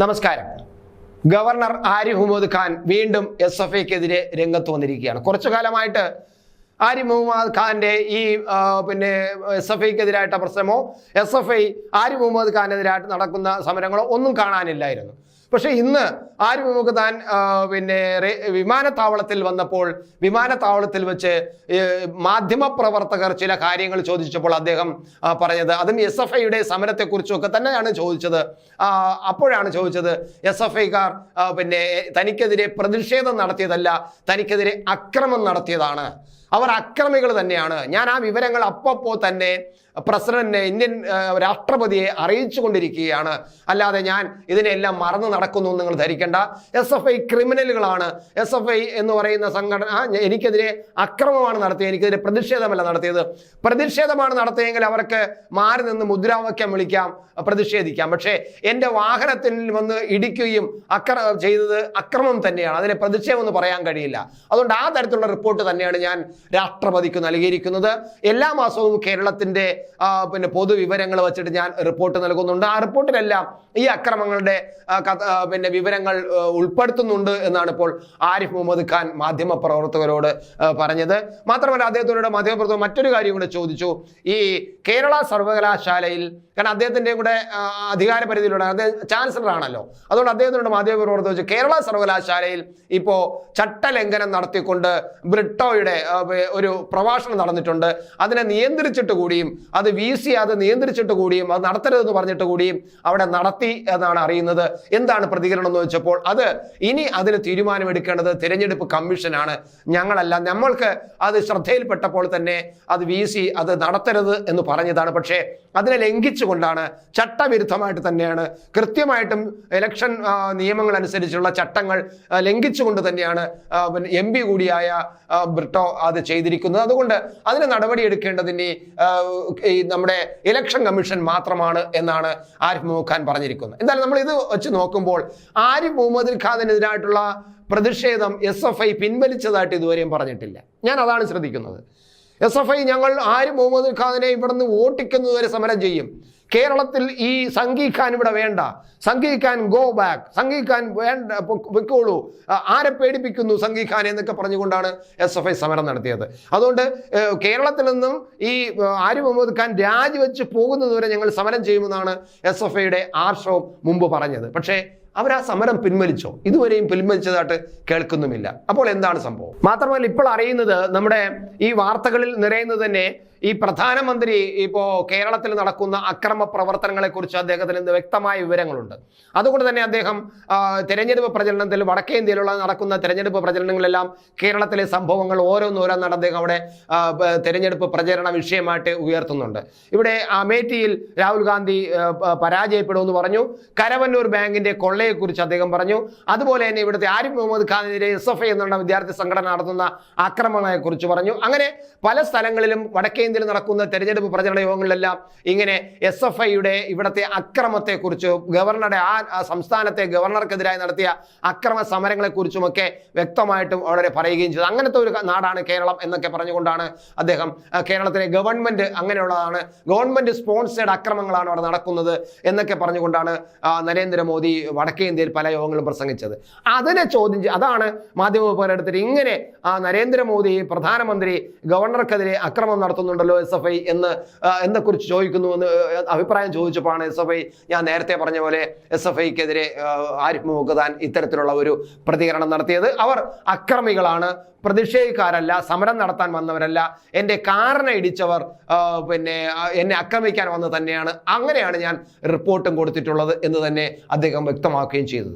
നമസ്കാരം. ഗവർണർ ആരിഫ് മുഹമ്മദ് ഖാൻ വീണ്ടും S F ഐക്കെതിരെ രംഗത്ത് വന്നിരിക്കുകയാണ്. കുറച്ചു കാലമായിട്ട് ആരിഫ് മുഹമ്മദ് ഖാന്റെ ഈ പിന്നെ എസ് എഫ് ഐക്കെതിരായിട്ട പ്രശ്നമോ? S F I Arif Muhammad ഖാനെതിരായിട്ട് നടക്കുന്ന സമരങ്ങളോ ഒന്നും കാണാനില്ലായിരുന്നു. പക്ഷേ ഇന്ന് ആരിഫ് മുഹമ്മദ് ഖാൻ പിന്നെ വിമാനത്താവളത്തിൽ വന്നപ്പോൾ വിമാനത്താവളത്തിൽ വെച്ച് മാധ്യമപ്രവർത്തകർ ചില കാര്യങ്ങൾ ചോദിച്ചപ്പോൾ അദ്ദേഹം പറഞ്ഞത് അതും എസ് എഫ് ഐയുടെ സമരത്തെക്കുറിച്ചൊക്കെ തന്നെയാണ് ചോദിച്ചത്. അപ്പോഴാണ് ചോദിച്ചത് എസ് എഫ് ഐക്കാർ പിന്നെ തനിക്കെതിരെ പ്രതിഷേധം നടത്തിയതല്ല തനിക്കെതിരെ അക്രമം നടത്തിയതാണ്. അവർ അക്രമികൾ തന്നെയാണ്. ഞാൻ ആ വിവരങ്ങൾ അപ്പപ്പോൾ തന്നെ പ്രസിഡന്റിനെ ഇന്ത്യൻ രാഷ്ട്രപതിയെ അറിയിച്ചു കൊണ്ടിരിക്കുകയാണ് അല്ലാതെ ഞാൻ ഇതിനെല്ലാം മറന്നു നടക്കുന്നു നിങ്ങൾ ധരിക്കേണ്ട. എസ് എഫ് ഐ ക്രിമിനലുകളാണ്. എസ് എഫ് ഐ എന്ന് പറയുന്ന സംഘടന എനിക്കെതിരെ അക്രമമാണ് നടത്തിയത്. എനിക്കെതിരെ പ്രതിഷേധമല്ല നടത്തിയത്. പ്രതിഷേധമാണ് നടത്തിയെങ്കിൽ അവർക്ക് മാറി നിന്ന് മുദ്രാവാക്യം വിളിക്കാം പ്രതിഷേധിക്കാം. പക്ഷേ എന്റെ വാഹനത്തിൽ വന്ന് ഇടിക്കുകയും അക്ര ചെയ്തത് അക്രമം തന്നെയാണ്. അതിനെ പ്രതിഷേധം എന്ന് പറയാൻ കഴിയില്ല. അതുകൊണ്ട് ആ തരത്തിലുള്ള റിപ്പോർട്ട് തന്നെയാണ് ഞാൻ രാഷ്ട്രപതിക്ക് നൽകിയിരിക്കുന്നത്. എല്ലാ മാസവും കേരളത്തിന്റെ പിന്നെ പൊതുവിവരങ്ങൾ വെച്ചിട്ട് ഞാൻ റിപ്പോർട്ട് നൽകുന്നുണ്ട്. ആ റിപ്പോർട്ടിലെല്ലാം ഈ അക്രമങ്ങളുടെ പിന്നെ വിവരങ്ങൾ ഉൾപ്പെടുത്തുന്നുണ്ട് എന്നാണ് ഇപ്പോൾ ആരിഫ് മുഹമ്മദ് ഖാൻ മാധ്യമ പ്രവർത്തകരോട് പറഞ്ഞത്. മാത്രമല്ല അദ്ദേഹത്തിനോട് മാധ്യമപ്രവർത്തകർ മറ്റൊരു കാര്യം കൂടെ ചോദിച്ചു. ഈ കേരള സർവകലാശാലയിൽ കാരണം അദ്ദേഹത്തിന്റെ കൂടെ അധികാര പരിധിയിലുള്ള അദ്ദേഹം ചാൻസലർ ആണല്ലോ അതുകൊണ്ട് അദ്ദേഹത്തിനോട് മാധ്യമപ്രവർത്തകർ ചോദിച്ചു കേരള സർവകലാശാലയിൽ ഇപ്പോൾ ചട്ടലംഘനം നടത്തിക്കൊണ്ട് ബ്രിട്ടോയുടെ ഒരു പ്രഭാഷണം നടന്നിട്ടുണ്ട്. അതിനെ നിയന്ത്രിച്ചിട്ട് കൂടിയും അത് വി സി അത് നിയന്ത്രിച്ചിട്ട് കൂടിയും അത് നടത്തരുതെന്ന് പറഞ്ഞിട്ട് കൂടിയും അവിടെ നടത്തി എന്നാണ് അറിയുന്നത്. എന്താണ് പ്രതികരണം എന്ന് വെച്ചപ്പോൾ അത് ഇനി അതിന് തീരുമാനമെടുക്കേണ്ടത് തിരഞ്ഞെടുപ്പ് കമ്മീഷനാണ്. ഞങ്ങളല്ല നമ്മൾക്ക് അത് ശ്രദ്ധയിൽപ്പെട്ടപ്പോൾ തന്നെ അത് വി സി അത് നടത്തരുത് എന്ന് പറഞ്ഞതാണ്. പക്ഷേ അതിനെ ലംഘിച്ചുകൊണ്ടാണ് ചട്ടവിരുദ്ധമായിട്ട് തന്നെയാണ് കൃത്യമായിട്ടും ഇലക്ഷൻ നിയമങ്ങൾ അനുസരിച്ചുള്ള ചട്ടങ്ങൾ ലംഘിച്ചുകൊണ്ട് തന്നെയാണ് എം പി കൂടിയായ ബ്രിട്ടോ അത് ചെയ്തിരിക്കുന്നത്. അതുകൊണ്ട് അതിന് നടപടിയെടുക്കേണ്ടതിന് ഈ നമ്മുടെ ഇലക്ഷൻ കമ്മീഷൻ മാത്രമാണ് എന്നാണ് ആരിഫ് മുഹമ്മദ് ഖാൻ പറഞ്ഞിരിക്കുന്നത്. എന്തായാലും നമ്മൾ ഇത് വെച്ച് നോക്കുമ്പോൾ ആരിഫ് മുഹമ്മദ് ഖാനെതിരായിട്ടുള്ള പ്രതിഷേധം എസ് എഫ് ഐ പിൻവലിച്ചതായിട്ട് ഇതുവരെയും പറഞ്ഞിട്ടില്ല. ഞാൻ അതാണ് ശ്രദ്ധിക്കുന്നത്. എസ് എഫ് ഐ ഞങ്ങൾ ആരിഫ് മുഹമ്മദ് ഖാനെ ഇവിടുന്ന് വോട്ടിക്കുന്നതുവരെ സമരം ചെയ്യും. കേരളത്തിൽ ഈ സംഘി ഇവിടെ വേണ്ട. സംഘി ഖാൻ ഗോ ബാക്ക് സംഘി വേണ്ട വെക്കോളൂ ആരെ പേടിപ്പിക്കുന്നു സംഘി എന്നൊക്കെ പറഞ്ഞുകൊണ്ടാണ് എസ് എഫ് ഐ സമരം നടത്തിയത്. അതുകൊണ്ട് കേരളത്തിൽ നിന്നും ഈ ആര് മുഹമ്മദ് ഖാൻ രാജിവെച്ച് പോകുന്നതുവരെ ഞങ്ങൾ സമരം ചെയ്യുമെന്നാണ് എസ് എഫ് ഐയുടെ ആർഷവും മുമ്പ് പറഞ്ഞത്. പക്ഷേ അവർ ആ സമരം പിൻവലിച്ചോ? ഇതുവരെയും പിൻവലിച്ചതായിട്ട് കേൾക്കുന്നുമില്ല. അപ്പോൾ എന്താണ് സംഭവം? മാത്രമല്ല ഇപ്പോൾ അറിയുന്നത് നമ്മുടെ ഈ വാർത്തകളിൽ നിറയുന്നത് തന്നെ ഈ പ്രധാനമന്ത്രി ഇപ്പോൾ കേരളത്തിൽ നടക്കുന്ന അക്രമ പ്രവർത്തനങ്ങളെക്കുറിച്ച് അദ്ദേഹത്തിന് ഇന്ന് വ്യക്തമായ വിവരങ്ങളുണ്ട്. അതുകൊണ്ട് തന്നെ അദ്ദേഹം തിരഞ്ഞെടുപ്പ് പ്രചരണത്തിൽ വടക്കേ ഇന്ത്യയിലുള്ള നടക്കുന്ന തെരഞ്ഞെടുപ്പ് പ്രചരണങ്ങളെല്ലാം കേരളത്തിലെ സംഭവങ്ങൾ ഓരോന്നോരോന്നാണ് അദ്ദേഹം അവിടെ തെരഞ്ഞെടുപ്പ് പ്രചരണ വിഷയമായിട്ട് ഉയർത്തുന്നുണ്ട്. ഇവിടെ അമേഠിയിൽ രാഹുൽ ഗാന്ധി പരാജയപ്പെടുമെന്ന് പറഞ്ഞു. കരവന്നൂർ ബാങ്കിന്റെ കൊള്ളയെക്കുറിച്ച് അദ്ദേഹം പറഞ്ഞു. അതുപോലെ തന്നെ ഇവിടുത്തെ ആരിഫ് മുഹമ്മദ് ഖാനെതിരെ എസ് എഫ് ഐ എന്നുള്ള വിദ്യാർത്ഥി സംഘടന നടത്തുന്ന ആക്രമണങ്ങളെക്കുറിച്ച് പറഞ്ഞു. അങ്ങനെ പല സ്ഥലങ്ങളിലും വടക്കേ ഇന്ത്യയിൽ നടക്കുന്ന തെരഞ്ഞെടുപ്പ് പ്രചരണ യോഗങ്ങളിലെല്ലാം ഇങ്ങനെ എസ് എഫ് ഐയുടെ ഇവിടുത്തെ അക്രമത്തെക്കുറിച്ച് ഗവർണറുടെ ആ സംസ്ഥാനത്തെ ഗവർണർക്കെതിരായി നടത്തിയ അക്രമ സമരങ്ങളെക്കുറിച്ചുമൊക്കെ വ്യക്തമായിട്ടും വളരെ പറയുകയും ചെയ്തു. അങ്ങനത്തെ ഒരു നാടാണ് കേരളം എന്നൊക്കെ പറഞ്ഞുകൊണ്ടാണ് അദ്ദേഹം കേരളത്തിലെ ഗവൺമെന്റ് അങ്ങനെയുള്ളതാണ്. ഗവൺമെന്റ് സ്പോൺസേഡ് അക്രമങ്ങളാണ് അവിടെ നടക്കുന്നത് എന്നൊക്കെ പറഞ്ഞുകൊണ്ടാണ് നരേന്ദ്രമോദി വടക്കേ ഇന്ത്യയിൽ പല യോഗങ്ങളും പ്രസംഗിച്ചത്. അതിനെ ചോദ്യം അതാണ് മാധ്യമ മാധ്യമപ്രവർത്തകർ ഇങ്ങനെ നരേന്ദ്രമോദി പ്രധാനമന്ത്രി ഗവർണർക്കെതിരെ അക്രമം നടത്തുന്നുണ്ടല്ലോ എസ് എഫ് ഐ എന്ന് എന്നെക്കുറിച്ച് ചോദിക്കുന്നു എന്ന് അഭിപ്രായം ചോദിച്ചപ്പോഴാണ് എസ് എഫ് ഐ ഞാൻ നേരത്തെ പറഞ്ഞ പോലെ എസ് എഫ് ഐക്കെതിരെ ആരിഫ് ഖാൻ ഇത്തരത്തിലുള്ള ഒരു പ്രതികരണം നടത്തിയത്. അവർ അക്രമികളാണ് പ്രതിഷേധക്കാരല്ല സമരം നടത്താൻ വന്നവരല്ല എന്റെ കാറിനെ ഇടിച്ചവർ പിന്നെ എന്നെ ആക്രമിക്കാൻ വന്നത് തന്നെയാണ്. അങ്ങനെയാണ് ഞാൻ റിപ്പോർട്ടും കൊടുത്തിട്ടുള്ളത് എന്ന് തന്നെ അദ്ദേഹം വ്യക്തമാക്കുകയും ചെയ്തത്.